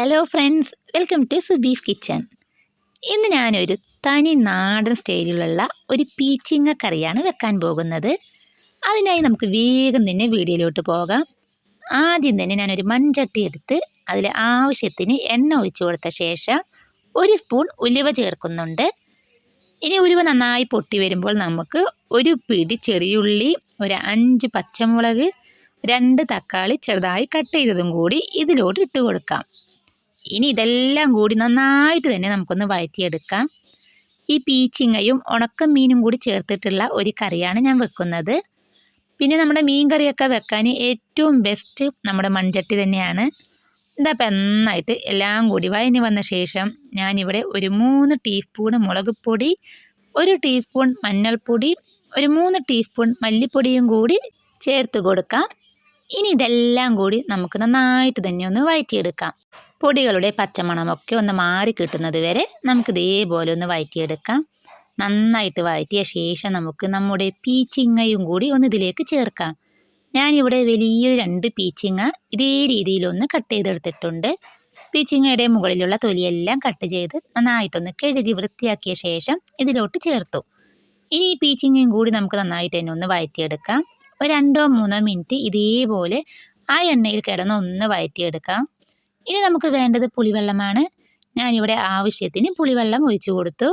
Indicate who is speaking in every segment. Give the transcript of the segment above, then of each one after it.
Speaker 1: Hello friends welcome to Subi's kitchen ഇന്ന് ഞാനൊരു തനി നാടൻ സ്റ്റൈലിലുള്ള ഒരു പീച്ചിങ്ങ കറിയാണ് വെക്കാൻ പോകുന്നത്. അതിനായി നമുക്ക് വേഗം തന്നെ വീഡിയോയിലോട്ട് പോകാം. ആദ്യം തന്നെ ഞാനൊരു മൺചട്ടി എടുത്ത് അതിൽ ആവശ്യത്തിന് എണ്ണ ഒഴിച്ചു കൊടുത്ത ശേഷം ഒരു സ്പൂൺ ഉലുവ ചേർക്കുന്നുണ്ട്. ഇനി ഉലുവ നന്നായി പൊട്ടി വരുമ്പോൾ നമുക്ക് ഒരു പിടി ചെറിയുള്ളി ഒരു അഞ്ച് പച്ചമുളക് രണ്ട് തക്കാളി ചെറുതായി കട്ട് ചെയ്തതും കൂടി ഇതിലോട്ട് ഇട്ട് കൊടുക്കാം. ഇനി ഇതെല്ലാം കൂടി നന്നായിട്ട് തന്നെ നമുക്കൊന്ന് വഴറ്റിയെടുക്കാം. ഈ പീച്ചിങ്ങയും ഉണക്കമീനും കൂടി ചേർത്തിട്ടുള്ള ഒരു കറിയാണ് ഞാൻ വെക്കുന്നത്. പിന്നെ നമ്മുടെ മീൻ കറിയൊക്കെ വെക്കാൻ ഏറ്റവും ബെസ്റ്റ് നമ്മുടെ മൺചട്ടി തന്നെയാണ്. എന്താ പെന്നായിട്ട് എല്ലാം കൂടി വഴഞ്ഞ് വന്ന ശേഷം ഞാനിവിടെ ഒരു മൂന്ന് ടീസ്പൂൺ മുളക് പൊടി ഒരു ടീസ്പൂൺ മഞ്ഞൾപ്പൊടി ഒരു മൂന്ന് ടീസ്പൂൺ മല്ലിപ്പൊടിയും കൂടി ചേർത്ത് കൊടുക്കാം. ഇനി ഇതെല്ലാം കൂടി നമുക്ക് നന്നായിട്ട് തന്നെ ഒന്ന് വഴറ്റിയെടുക്കാം. പൊടികളുടെ പച്ചമണമൊക്കെ ഒന്ന് മാറി കിട്ടുന്നത് വരെ നമുക്ക് ഇതേപോലെ ഒന്ന് വഴറ്റിയെടുക്കാം. നന്നായിട്ട് വഴറ്റിയ ശേഷം നമുക്ക് നമ്മുടെ പീച്ചിങ്ങയും കൂടി ഒന്ന് ഇതിലേക്ക് ചേർക്കാം. ഞാനിവിടെ വലിയൊരു രണ്ട് പീച്ചിങ്ങ ഇതേ രീതിയിലൊന്ന് കട്ട് ചെയ്തെടുത്തിട്ടുണ്ട്. പീച്ചിങ്ങയുടെ മുകളിലുള്ള തൊലിയെല്ലാം കട്ട് ചെയ്ത് നന്നായിട്ടൊന്ന് കഴുകി വൃത്തിയാക്കിയ ശേഷം ഇതിലോട്ട് ചേർത്തു. ഇനി ഈ പീച്ചിങ്ങയും കൂടി നമുക്ക് നന്നായിട്ട് തന്നെ ഒന്ന് വഴറ്റിയെടുക്കാം. ഒരു രണ്ടോ മൂന്നോ മിനിറ്റ് ഇതേപോലെ ആ എണ്ണയിൽ കിടന്ന് ഒന്ന് വഴറ്റിയെടുക്കാം. ഇനി നമുക്ക് വേണ്ടത് പുളിവെള്ളമാണ്. ഞാനിവിടെ ആവശ്യത്തിന് പുളിവെള്ളം ഒഴിച്ചു കൊടുത്തു.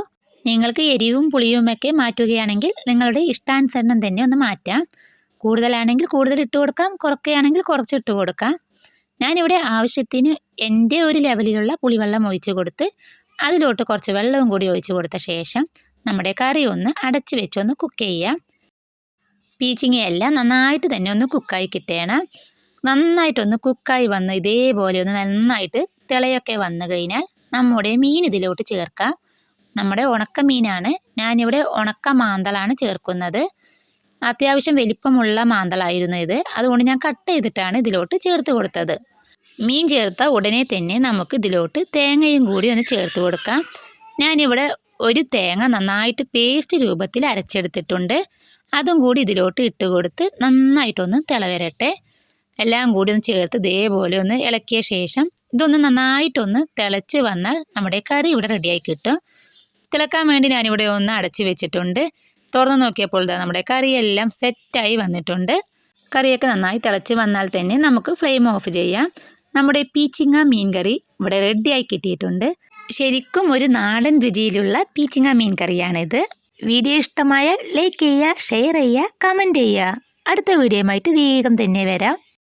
Speaker 1: നിങ്ങൾക്ക് എരിവും പുളിയുമൊക്കെ മാറ്റുകയാണെങ്കിൽ നിങ്ങളുടെ ഇഷ്ടാനുസരണം തന്നെ ഒന്ന് മാറ്റാം. കൂടുതലാണെങ്കിൽ കൂടുതൽ ഇട്ട് കൊടുക്കാം കുറക്കുകയാണെങ്കിൽ കുറച്ച് ഇട്ട് കൊടുക്കാം. ഞാനിവിടെ ആവശ്യത്തിന് എന്റെ ഒരു ലെവലിലുള്ള പുളിവെള്ളം ഒഴിച്ചു കൊടുത്ത് അതിലോട്ട് കുറച്ച് വെള്ളവും കൂടി ഒഴിച്ചു കൊടുത്ത ശേഷം നമ്മുടെ കറി ഒന്ന് അടച്ചു വെച്ചൊന്ന് കുക്ക് ചെയ്യാം. പീച്ചിങ്ങയെല്ലാം നന്നായിട്ട് തന്നെ ഒന്ന് കുക്കായി കിട്ടണം. നന്നായിട്ടൊന്ന് കുക്കായി വന്ന് ഇതേപോലെ ഒന്ന് നന്നായിട്ട് തിളയൊക്കെ വന്നു കഴിഞ്ഞാൽ നമ്മുടെ മീൻ ഇതിലോട്ട് ചേർക്കാം. നമ്മുടെ ഉണക്ക മീനാണ്. ഞാനിവിടെ ഉണക്ക മാന്തളാണ് ചേർക്കുന്നത്. അത്യാവശ്യം വലിപ്പമുള്ള മാന്തളായിരുന്നു ഇത്. അതുകൊണ്ട് ഞാൻ കട്ട് ചെയ്തിട്ടാണ് ഇതിലോട്ട് ചേർത്ത് കൊടുത്തത്. മീൻ ചേർത്ത ഉടനെ തന്നെ നമുക്ക് ഇതിലോട്ട് തേങ്ങയും കൂടി ഒന്ന് ചേർത്ത് കൊടുക്കാം. ഞാനിവിടെ ഒരു തേങ്ങ നന്നായിട്ട് പേസ്റ്റ് രൂപത്തിൽ അരച്ചെടുത്തിട്ടുണ്ട്. അതും കൂടി ഇതിലോട്ട് ഇട്ട് കൊടുത്ത് നന്നായിട്ടൊന്ന് തിളവരട്ടെ. എല്ലാം കൂടി ഒന്ന് ചേർത്ത് ഇതേപോലെ ഒന്ന് ഇളക്കിയ ശേഷം ഇതൊന്ന് നന്നായിട്ടൊന്ന് തിളച്ച് വന്നാൽ നമ്മുടെ കറി ഇവിടെ റെഡിയായി കിട്ടും. തിളക്കാൻ വേണ്ടി ഞാനിവിടെ ഒന്ന് അടച്ച് വെച്ചിട്ടുണ്ട്. തുറന്ന് നോക്കിയപ്പോൾ നമ്മുടെ കറിയെല്ലാം സെറ്റായി വന്നിട്ടുണ്ട്. കറിയൊക്കെ നന്നായി തിളച്ച് വന്നാൽ തന്നെ നമുക്ക് ഫ്ലെയിം ഓഫ് ചെയ്യാം. നമ്മുടെ പീച്ചിങ്ങ മീൻ കറി ഇവിടെ റെഡിയായി കിട്ടിയിട്ടുണ്ട്. ശരിക്കും ഒരു നാടൻ രുചിയിലുള്ള പീച്ചിങ്ങ മീൻ കറിയാണിത് വീഡിയോ ഇഷ്ടമായാൽ ലൈക്ക് ചെയ്യുക ഷെയർ ചെയ്യുക കമന്റ് ചെയ്യുക. അടുത്ത വീഡിയോയുമായിട്ട് വേഗം തന്നെ വരാം.